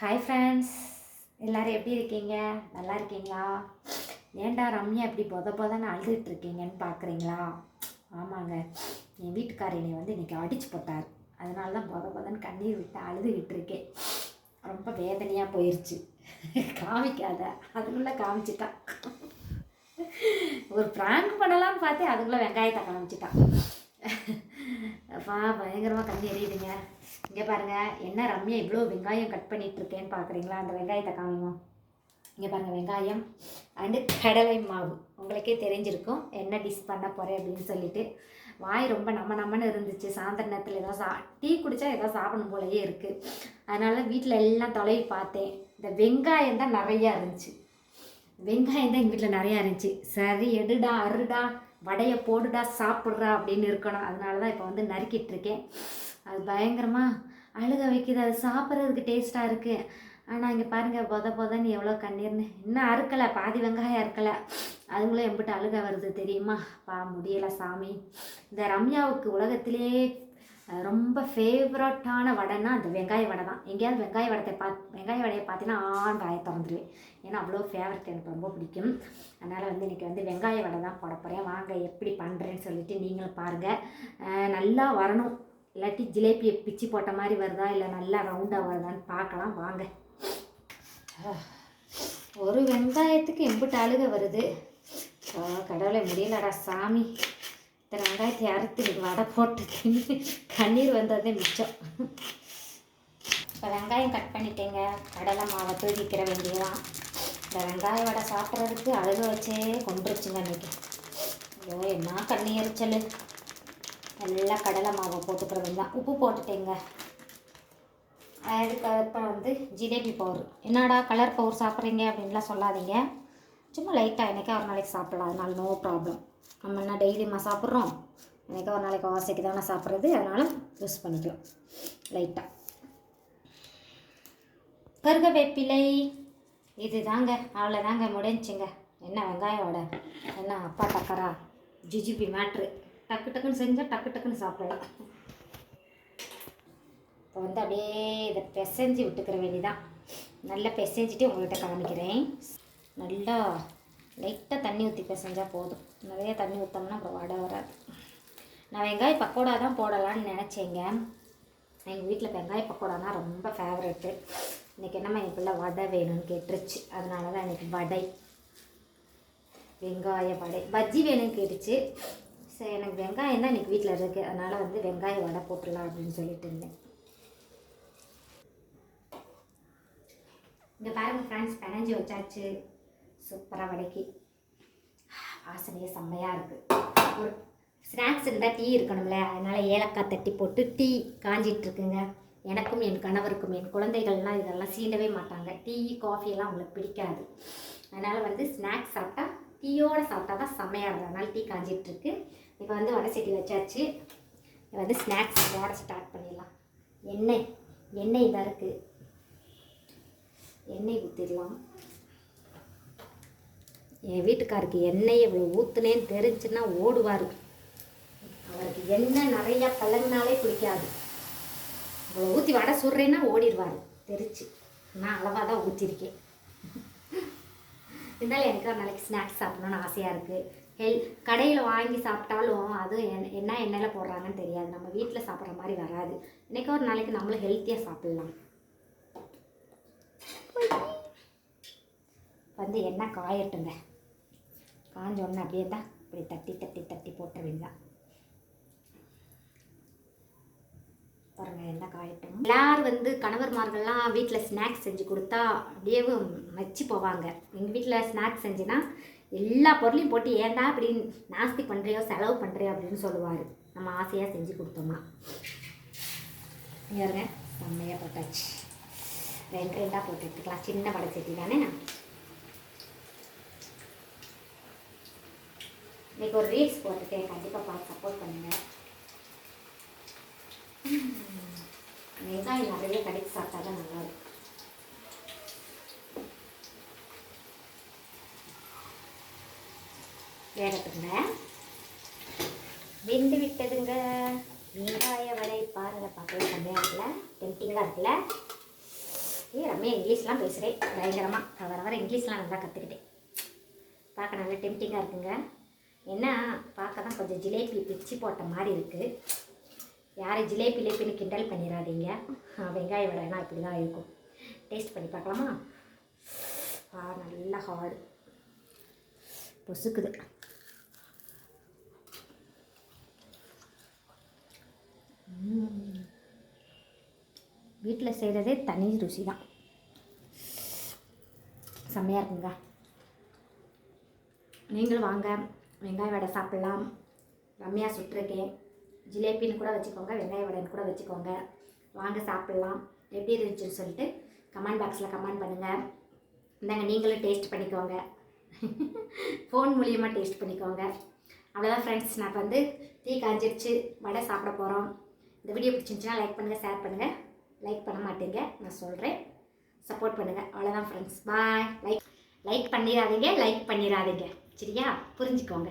Hi friends எல்லோரும் எப்படி இருக்கீங்க? நல்லா இருக்கீங்களா? ஏன்டா ரம்யா இப்படி பொத பொதன்னு அழுதுட்டு இருக்கீங்கன்னு பார்க்குறீங்களா ஆமாங்க. என் வீட்டுக்காரர் வந்து இன்றைக்கி அடிச்சு போட்டார். அதனால தான் பொத பொதன்னு கண்ணீர் விட்டு அழுதுகிட்டு இருக்கேன். ரொம்ப வேதனையாக போயிடுச்சு காமிக்காத. அதுக்குள்ளே காமிச்சிட்டான் ஒரு ப்ராங்க் பண்ணலாம்னு பார்த்தேன். அதுக்குள்ளே வெங்காயத்தை காமிச்சிட்டான் அப்பா பயங்கரமாக கண்ணி எரியுதுங்க இங்கே பாருங்க என்ன ரம்யா இவ்வளோ வெங்காயம் கட் பண்ணிகிட்ருக்கேன்னு பார்க்குறீங்களா அந்த வெங்காயத்தை காமிங்க இங்கே பாருங்கள் வெங்காயம் அண்டு கடலை மாவு. உங்களுக்கே தெரிஞ்சிருக்கும் என்ன டிஷ் பண்ண போகிறேன் அப்படின்னு சொல்லிட்டு. வாய் ரொம்ப நம்ம நம்மன்னு இருந்துச்சு. சாயந்தர நேரத்தில் ஏதோ சா டீ குடித்தா ஏதோ சாப்பிடணும் போலயே இருக்குது அதனால் வீட்டில் எல்லாம் தொலைவி பார்த்தேன். இந்த வெங்காயம் தான் நிறையா இருந்துச்சு. வெங்காயம் தான் எங்கள் வீட்டில் நிறையா இருந்துச்சு. சரி எடுடா அருடா வடையை போடுடா சாப்பிட்றா அப்படின்னு இருக்கணும். அதனால தான் இப்போ வந்து நறுக்கிட்டு இருக்கேன். அது பயங்கரமாக அழுக வைக்கிது. அது சாப்பிட்றதுக்கு டேஸ்ட்டாக இருக்குது ஆனால் இங்கே பாருங்கள் பொத பொதன்னு எவ்வளோ கண்ணீர்னு. இன்னும் அறுக்கலை பாதி வெங்காயம் அறுக்கலை. அதுங்களும் எம்பிட்டு அழுக வருது தெரியுமா? பா முடியலை சாமி. இந்த ரம்யாவுக்கு உலகத்திலே ரொம்ப ஃபேவரட்டான வடைன்னா அந்த வெங்காய வடை தான். எங்கேயாவது வெங்காய வடத்தை பாத் வெங்காய வடையை பார்த்தீங்கன்னா ஆண்டு வாயை திறந்துருவேன். ஏன்னா அவ்வளோ ஃபேவரட் எனக்கு ரொம்ப பிடிக்கும். அதனால் வந்து இன்றைக்கி வந்து வெங்காய வடை தான் போட போகிறேன் வாங்க எப்படி பண்ணுறேன்னு சொல்லிட்டு நீங்களும் பாருங்கள் நல்லா வரணும். இல்லாட்டி ஜிலேபியை பிச்சு போட்ட மாதிரி வருதா இல்லை நல்லா ரவுண்டாக வருதான்னு பார்க்கலாம். வாங்க. ஒரு வெங்காயத்துக்கு எம்பிட்டு அழுக வருது. கடவுளை முடியலடா சாமி. இத்தனை வெங்காயத்தை அறுத்து இதுக்கு வடை போட்டு கண்ணீர் வந்ததே மிச்சம். இப்போ வெங்காயம் கட் பண்ணிட்டேங்க. கடலை மாவை தூக்கிக்கிற வேண்டியதான் இந்த வெங்காய வடை சாப்பிட்றதுக்கு அழுக வச்சே கொண்டுருச்சுங்க அன்றைக்கி ஐயோ என்ன கண்ணி எரிச்சல் நல்லா கடலை மாவை போட்டுக்கிறது தான் உப்பு போட்டுட்டேங்க. அதுக்கு அப்புறம் வந்து ஜிலேபி பவுர் என்னடா கலர் பவுர் சாப்பிட்றீங்க அப்படின்லாம் சொல்லாதீங்க. சும்மா லைட்டாக என்னைக்கா ஒரு நாளைக்கு சாப்பிடலாம் அதனால நோ ப்ராப்ளம் நம்ம என்ன டெய்லியுமா சாப்பிட்றோம்? என்றைக்கா ஒரு நாளைக்கு ஆசைக்கு தானே சாப்பிட்றது? அதனால் யூஸ் பண்ணிக்கலாம். லைட்டாக கருகவேப்பிலை இது தாங்க அவ்வளோதாங்க முடிஞ்சுங்க என்ன வெங்காயம் வடை என்ன அப்பா டக்கரா ஜிஜிபி மேட்ரு டக்கு டக்குன்னு செஞ்சால் டக்கு டக்குன்னு சாப்பிடலாம். இப்போ வந்து அப்படியே இதை பிசைஞ்சு விட்டுக்கிற வேண்டிதான் நல்லா பிசைஞ்சிட்டு உங்கள்கிட்ட காமிக்கிறேன். நல்லா லைட்டாக தண்ணி ஊற்றி பிசைஞ்சால் போதும். நிறைய தண்ணி ஊற்றோம்னா அப்புறம் வடை வராது. நான் வெங்காய பக்கோடா தான் போடலான்னு நினச்சேங்க. எங்கள் வீட்டில் வெங்காய பக்கோடானா ரொம்ப ஃபேவரெட்டு இன்றைக்கி என்னம்மா என் பிள்ளை வடை வேணும்னு கேட்டுருச்சு. அதனால தான் எனக்கு வடை. வெங்காய வடை. பஜ்ஜி வேணும்னு கேட்டுச்சு. சரி எனக்கு வெங்காயம் தான் இன்றைக்கி வீட்டில் இருக்குது அதனால் வந்து வெங்காய வடை போட்டுடலாம் அப்படின்னு சொல்லிட்டு இருந்தேன். இங்கே பாருங்கள் ஃப்ரெண்ட்ஸ் பிணைஞ்சு வச்சாச்சு. சூப்பராக வடைக்கு. வாசனையே செம்மையாக இருக்குது ஒரு ஸ்நாக்ஸ் இருந்தால் டீ இருக்கணும்ல. அதனால் ஏலக்காய் தட்டி போட்டு டீ காஞ்சிட்ருக்குங்க எனக்கும் என் கணவருக்கும் என் குழந்தைகள்லாம் இதெல்லாம் சீண்டவே மாட்டாங்க. டீ காஃபியெல்லாம் அவங்களுக்கு பிடிக்காது. அதனால் வந்து ஸ்நாக்ஸ் சாப்பிட்டா டீயோடு சாப்பிட்டா தான் செம்மையாக இருக்கும். அதனால் டீ காஞ்சிகிட்ருக்கு இப்போ வந்து வடை சட்டி வச்சாச்சு. இப்போ வந்து ஸ்நாக்ஸ் போட ஸ்டார்ட் பண்ணிடலாம். எண்ணெய். எண்ணெய் இதாக இருக்குது எண்ணெய் ஊற்றிடலாம் என் வீட்டுக்காருக்கு எண்ணெய் இவ்வளோ ஊற்றுனேன்னு தெரிஞ்சுன்னா ஓடுவார். அவருக்கு எண்ணெய் நிறையா பழங்கினாலே பிடிக்காது. இவ்வளோ ஊற்றி வடை சுடுறேன்னா ஓடிடுவார். தெரிச்சு. நான் அளவாக தான் ஊற்றிருக்கேன் இருந்தாலும் எனக்கு ஒரு நாளைக்கு ஸ்நாக்ஸ் சாப்பிடணும்னு ஆசையாக இருக்குது ஹெல் கடையில் வாங்கி சாப்பிட்டாலும் அதுவும் என் என்ன எண்ணெயில் போடுறாங்கன்னு தெரியாது. நம்ம வீட்டில் சாப்பிட்ற மாதிரி வராது. இன்றைக்கி ஒரு நாளைக்கு நம்மளும் ஹெல்த்தியாக சாப்பிட்லாம். வந்து எண்ணெய் காயட்டுங்க? காஞ்ச உடனே அப்படியே தான் இப்படி தட்டி தட்டி தட்டி போட்ட வேண்டாம் பாருங்க எல்லாம் காயட்டும். எல்லாரும் வந்து கணவர்மார்கள்லாம் வீட்டில் ஸ்நாக்ஸ் செஞ்சு கொடுத்தா அப்படியே மச்சி போவாங்க. எங்கள் வீட்டில் ஸ்நாக்ஸ் செஞ்சுனா எல்லா பொருளையும் போட்டு ஏன்டா இப்படி நாஸ்தி பண்ணுறியோ செலவு பண்ணுறியோ அப்படின்னு சொல்லுவார். நம்ம ஆசையாக செஞ்சு கொடுத்தோம்னா. பாருங்க செம்மையாக போட்டாச்சு. ரெண்டு ரெண்டாக போட்டு எடுத்துக்கலாம் சின்ன வடை சட்டி தானே இன்னைக்கு ஒரு ரீல்ஸ் போட்டிருக்கேன். கண்டிப்பாக பார்த்து சப்போர்ட் பண்ணுங்கள் வெங்காயம் நிறைய கடைக்கு சாப்பிட்டா தான் நல்லா இருக்கும் வேகட்டுங்க வெந்து விட்டதுங்க. வெங்காய வடை பாருங்க பார்க்கவே செம்மையாக இருக்குல்ல? டெம்டிங்காக இருக்குல்ல? ஏ ரம்யா இங்கிலீஷ்லாம் பேசுகிறேன் பயங்கரமாக வர வர இங்கிலீஷ்லாம் நல்லா கற்றுக்கிட்டேன் பார்க்க நல்லா டெம்டிங்காக இருக்குங்க. என்ன பார்க்க தான் கொஞ்சம் ஜிலேபி பிச்சு போட்ட மாதிரி இருக்குது யாரும் ஜிலேபி லேப்பின்னு கிண்டல் பண்ணிடாதீங்க வெங்காய வடைனா இப்படி தான் இருக்கும். டேஸ்ட் பண்ணி பார்க்கலாமா? ஆ நல்ல ஹார்டு பொசுக்குது. வீட்டில் செய்கிறதே தனி ருசி தான் செம்மையாக இருக்குங்க. நீங்களும் வாங்க. வெங்காய வடை சாப்பிட்லாம். ரம்யா சுட்டிருக்கேன். ஜிலேபின்னு கூட வச்சுக்கோங்க வெங்காய வடைன்னு கூட வச்சுக்கோங்க. வாங்க சாப்பிட்லாம். எப்படி இருந்துச்சுன்னு சொல்லிட்டு கமெண்ட் பாக்ஸில் கமெண்ட் பண்ணுங்கள் இந்தாங்க நீங்களும் டேஸ்ட் பண்ணிக்கோங்க. ஃபோன் மூலியமாக டேஸ்ட் பண்ணிக்கோங்க. அவ்வளோதான் ஃப்ரெண்ட்ஸ் நான் வந்து டீ காஞ்சிருச்சு. வடை சாப்பிட போகிறோம் இந்த வீடியோ பிடிச்சிருந்துச்சுன்னா லைக் பண்ணுங்கள் ஷேர் பண்ணுங்கள் லைக் பண்ண மாட்டேங்க. நான் சொல்கிறேன் சப்போர்ட் பண்ணுங்கள் அவ்வளோதான் ஃப்ரெண்ட்ஸ் பாய் லைக் லைக் பண்ணிடாதீங்க லைக் பண்ணிடாதீங்க. சரியா? புரிஞ்சுக்கோங்க.